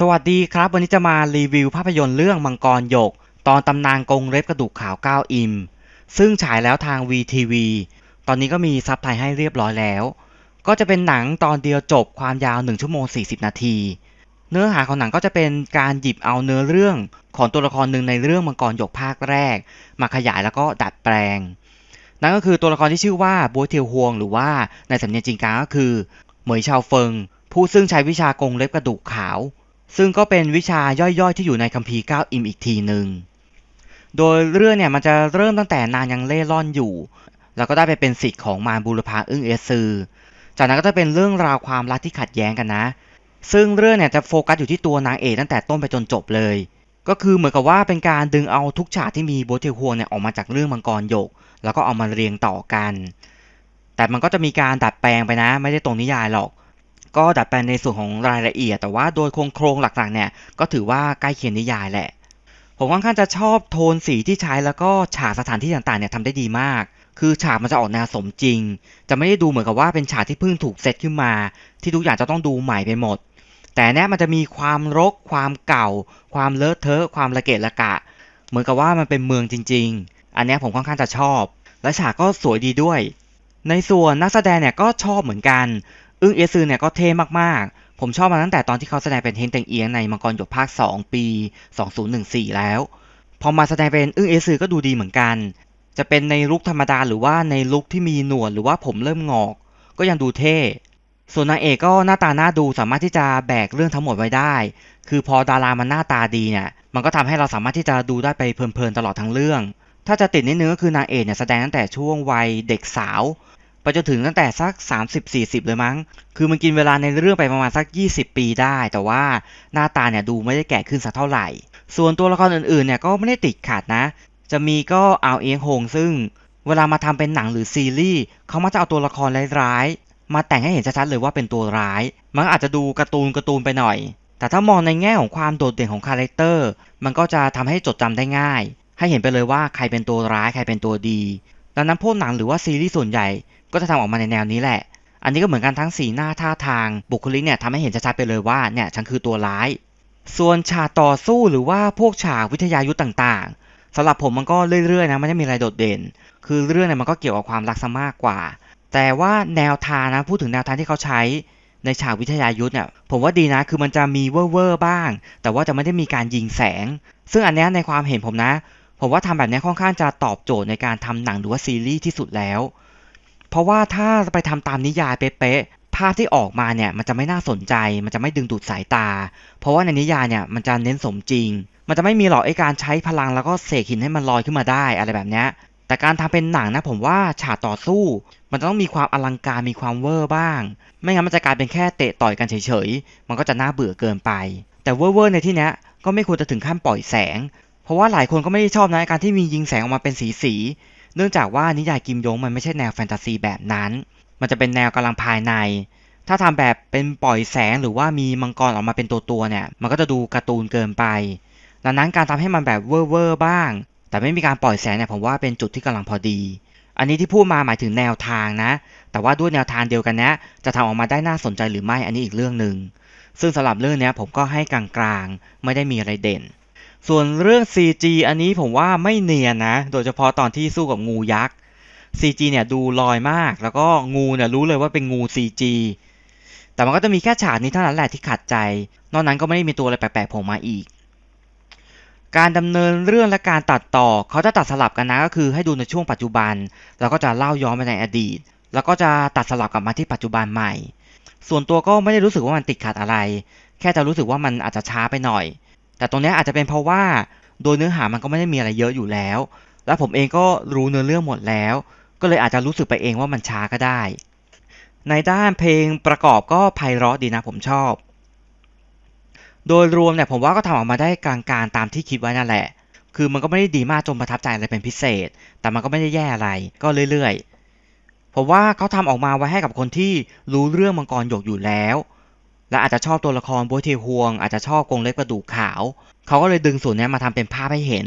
สวัสดีครับ วันนี้จะมารีวิวภาพยนตร์เรื่องมังกรหยก ตอนตำนานกงเล็บกระดูกขาว9อิม ซึ่งฉายแล้วทาง VTV ตอนนี้ก็มีซับไทยให้เรียบร้อยแล้ว ก็จะเป็นหนังตอนเดียวจบความยาว 1 ชั่วโมง 40 นาที เนื้อหาของหนังก็จะเป็นการหยิบเอาเนื้อเรื่องของตัวละครหนึ่งในเรื่องมังกรหยกภาคแรก มาขยายแล้วก็ดัดแปลง นั่นก็คือตัวละครที่ชื่อว่าบัวเทียวฮวง หรือว่าในสำเนียงจีนกลางก็คือ เหมยชาวเฟิง ผู้ซึ่งใช้วิชากงเล็บกระดูกขาว ซึ่งก็เป็นวิชาย่อยๆ ที่อยู่ในคัมภีร์9อิมอีกทีหนึ่งโดยเรื่องเนี่ยมันจะเริ่มตั้งแต่นานยังเล่ร่อนอยู่ แล้วก็ได้ไปเป็นสิทธิ์ของมารบูรพาอึ้งเอซือ จากนั้นก็จะเป็นเรื่องราวความรักที่ขัดแย้งกันนะ ซึ่งเรื่องเนี่ยจะโฟกัสอยู่ที่ตัวนางเอกตั้งแต่ต้นไปจนจบเลย ก็คือเหมือนกับว่าเป็นการดึงเอาทุกฉากที่มีโบทเทฮวงเนี่ยออกมาจากเรื่องมังกรหยก แล้วก็เอามาเรียงต่อกัน แต่มันก็จะมีการดัดแปลงไปนะ ไม่ได้ตรงนิยายหรอก ก็ดัดแปลงในส่วนของรายละเอียด แต่ว่าโดยโครงโครงหลักๆเนี่ยก็ถือว่าใกล้เคียงนิยายแหละ ผมค่อนข้างจะชอบโทนสีที่ใช้แล้วก็ฉากสถานที่ต่างๆเนี่ยทำได้ดีมาก คือฉากมันจะออกแนวสมจริง จะไม่ได้ดูเหมือนกับว่าเป็นฉากที่เพิ่งถูกเซตขึ้นมา ที่ทุกอย่างจะต้องดูใหม่ไปหมด แต่เนี้ยมันจะมีความรก ความเก่า ความเลอะเทอะ ความระเกะระกะ เหมือนกับว่ามันเป็นเมืองจริง ๆ อันเนี้ยผมค่อนข้างจะชอบ และฉากก็สวยดีด้วยในส่วนนักแสดงเนี่ยก็ชอบเหมือนกัน อึ้งเอซือเนี่ยก็เท่มากๆ ผมชอบมาตั้งแต่ตอนที่เขาแสดงเป็นเฮนเตงเอียงในมังกรหยกภาค 2 ปี 2014 แล้ว พอมาแสดงเป็นอึ้งเอซือก็ดูดีเหมือนกัน จะเป็นในลุคธรรมดาหรือว่าในลุคที่มีหนวดหรือว่าผมเริ่มงอก ก็ยังดูเท่ ส่วนนางเอกก็หน้าตาหน่าดูสามารถที่จะแบกเรื่องทั้งหมดไว้ได้ คือพอดารามันหน้าตาดีเนี่ย มันก็ทำให้เราสามารถที่จะดูได้ไปเพลินๆตลอดทั้งเรื่อง ถ้าจะติดนิดนึงก็คือนางเอกเนี่ยแสดงตั้งแต่ช่วงวัยเด็กสาว ไปจนถึงตั้งแต่สัก 30-40 เลยมั้ง คือมันกินเวลาในเรื่องไปประมาณสัก 20 ปีได้ แต่ว่าหน้าตาเนี่ยดูไม่ได้แก่ขึ้นสักเท่าไหร่ ส่วนตัวละครอื่นๆเนี่ยก็ไม่ได้ติดขัดนะ จะมีก็อาวเอียงโฮงซึ่ง เวลามาทำเป็นหนังหรือซีรีส์เขามักจะเอาตัวละครร้ายๆมาแต่งให้เห็นชัดๆเลยว่าเป็นตัวร้าย มันอาจจะดูการ์ตูนการ์ตูนไปหน่อย แต่ถ้ามองในแง่ของความโดดเด่นของคาแรคเตอร์ มันก็จะทำให้จดจำได้ง่าย ให้เห็นไปเลยว่าใครเป็นตัวร้ายใครเป็นตัวดี ดังนั้นพวกหนังหรือว่าซีรีส์ส่วนใหญ่ ก็จะทำออกมาในแนวนี้แหละ อันนี้ก็เหมือนกันทั้งสีหน้าท่าทางบุคลิกเนี่ยทำให้เห็นชัดๆไปเลยว่าเนี่ยฉันคือตัวร้าย ส่วนฉากต่อสู้หรือว่าพวกฉากวิทยายุทธ์ต่างๆสำหรับผมมันก็เรื่อยๆนะไม่ได้มีอะไรโดดเด่น คือเรื่องเนี่ยมันก็เกี่ยวกับความรักซะมากกว่า แต่ว่าแนวทางนะพูดถึงแนวทางที่เขาใช้ในฉากวิทยายุทธ์เนี่ยผมว่าดีนะคือมันจะมีเว่อร์บ้าง แต่ว่าจะไม่ได้มีการยิงแสง ซึ่งอันนี้ในความเห็นผมนะ ผมว่าทำแบบนี้ค่อนข้างจะตอบโจทย์ในการทำหนังหรือว่าซีรีส์ที่สุดแล้ว เพราะว่าถ้าไปทำตามนิยายเป๊ะๆภาพที่ออกมาเนี่ยมันจะไม่น่าสนใจ มันจะไม่ดึงดูดสายตา เพราะว่าในนิยายเนี่ยมันจะเน้นสมจริง มันจะไม่มีหรอกไอ้การใช้พลังแล้วก็เสกหินให้มันลอยขึ้นมาได้อะไรแบบเนี้ยแต่การทำเป็นหนังนะผมว่าฉากต่อสู้ มันต้องมีความอลังการมีความเวอร์บ้าง ไม่งั้นมันจะกลายเป็นแค่เตะต่อยกันเฉยๆ มันก็จะน่าเบื่อเกินไป แต่เวอร์ๆในที่นี้ก็ไม่ควรจะถึงขั้นปล่อยแสง เพราะว่าหลายคนก็ไม่ได้ชอบนะการที่มียิงแสงออกมาเป็นสีสีๆ เนื่องจากว่านิยายกิมยงมันไม่ใช่แนวแฟนตาซีแบบนั้น มันจะเป็นแนวกำลังภายใน ถ้าทำแบบเป็นปล่อยแสงหรือว่ามีมังกรออกมาเป็นตัวตัวๆเนี่ย มันก็จะดูการ์ตูนเกินไป ดังนั้นการทำให้มันแบบเวอร์บ้าง แต่ไม่มีการปล่อยแสงเนี่ยผมว่าเป็นจุดที่กำลังพอดี อันนี้ที่พูดมาหมายถึงแนวทางนะ แต่ว่าด้วยแนวทางเดียวกันนี้จะทำออกมาได้น่าสนใจหรือไม่อันนี้อีกเรื่องหนึ่ง ซึ่งสำหรับเรื่องนี้ผมก็ให้กลางๆ ไม่ได้มีอะไรเด่น ส่วนเรื่อง CG อันนี้ผมว่าไม่เนียนนะ โดยเฉพาะตอนที่สู้กับงูยักษ์ CG เนี่ยดูลอยมาก แล้วก็งูเนี่ยรู้เลยว่าเป็นงู CG แต่มันก็จะมีแค่ฉากนี้เท่านั้นแหละที่ขัดใจ นอกนั้นก็ไม่ได้มีตัวอะไรแปลกๆโผล่มาอีก การดำเนินเรื่องและการตัดต่อ เขาจะตัดสลับกันนะก็คือให้ดูในช่วงปัจจุบัน แล้วก็จะเล่าย้อนไปในอดีต แล้วก็จะตัดสลับกลับมาที่ปัจจุบันใหม่ ส่วนตัวก็ไม่ได้รู้สึกว่ามันติดขัดอะไร แค่จะรู้สึกว่ามันอาจจะช้าไปหน่อย แต่ตรงนี้อาจจะเป็นเพราะว่าโดยเนื้อหามันก็ไม่ได้มีอะไรเยอะอยู่แล้ว และผมเองก็รู้เนื้อเรื่องหมดแล้ว ก็เลยอาจจะรู้สึกไปเองว่ามันช้าก็ได้ ในด้านเพลงประกอบก็ไพเราะดีนะผมชอบ โดยรวมเนี่ยผมว่าก็ทำออกมาได้กลางๆตามที่คิดไว้นั่นแหละ คือมันก็ไม่ได้ดีมากจนประทับใจอะไรเป็นพิเศษ แต่มันก็ไม่ได้แย่อะไร ก็เรื่อยๆ ผมว่าเขาทำออกมาไว้ให้กับคนที่รู้เรื่องมังกรหยกอยู่แล้ว และอาจจะชอบตัวละครโบวยเทฮวง อาจจะชอบกงเล็บกระดูกขาว เขาก็เลยดึงส่วนนี้มาทำเป็นภาพให้เห็น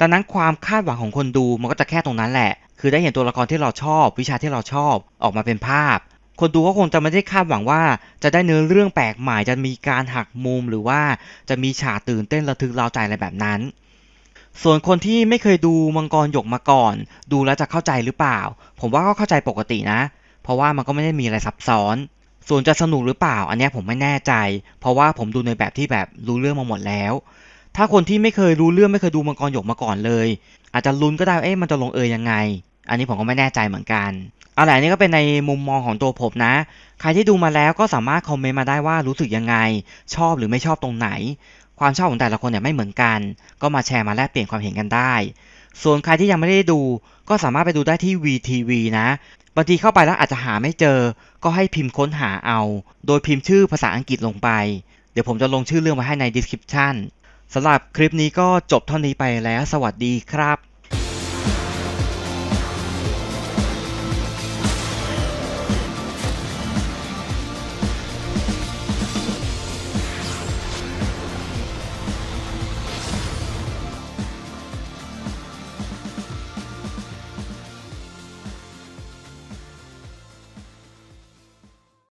ดังนั้นความคาดหวังของคนดูมันก็จะแค่ตรงนั้นแหละ คือได้เห็นตัวละครที่เราชอบ วิชาที่เราชอบออกมาเป็นภาพ คนดูก็คงจะไม่ได้คาดหวังว่า จะได้เนื้อเรื่องแปลกใหม่จะมีการหักมุมหรือว่าจะมีฉากตื่นเต้นระทึกเร้าใจอะไรแบบนั้น ส่วนคนที่ไม่เคยดูมังกรหยกมาก่อน ดูแล้วจะเข้าใจหรือเปล่า ผมว่าก็เข้าใจปกตินะ เพราะว่ามันก็ไม่ได้มีอะไรซับซ้อน ส่วนจะสนุกหรือเปล่า อันนี้ผมไม่แน่ใจ เพราะว่าผมดูในแบบที่แบบรู้เรื่องมาหมดแล้ว ถ้าคนที่ไม่เคยรู้เรื่องไม่เคยดูมังกรหยกมาก่อนเลย อาจจะลุ้นก็ได้เอ๊ะมันจะลงเอยยังไง อันนี้ผมก็ไม่แน่ใจเหมือนกันเอาละอันนี้ก็เป็นในมุมมองของตัวผมนะ ใครที่ดูมาแล้วก็สามารถคอมเมนต์มาได้ว่ารู้สึกยังไง ชอบหรือไม่ชอบตรงไหน ความชอบของแต่ละคนเนี่ยไม่เหมือนกัน ก็มาแชร์มาแลกเปลี่ยนความเห็นกันได้ ส่วนใครที่ยังไม่ได้ดู ก็สามารถไปดูได้ที่ VTV นะบางทีเข้าไปแล้วอาจจะหาไม่เจอ ก็ให้พิมพ์ค้นหาเอา โดยพิมพ์ชื่อภาษาอังกฤษลงไป เดี๋ยวผมจะลงชื่อเรื่องไว้ให้ใน description สำหรับคลิปนี้ก็จบเท่านี้ไปแล้ว สวัสดีครับ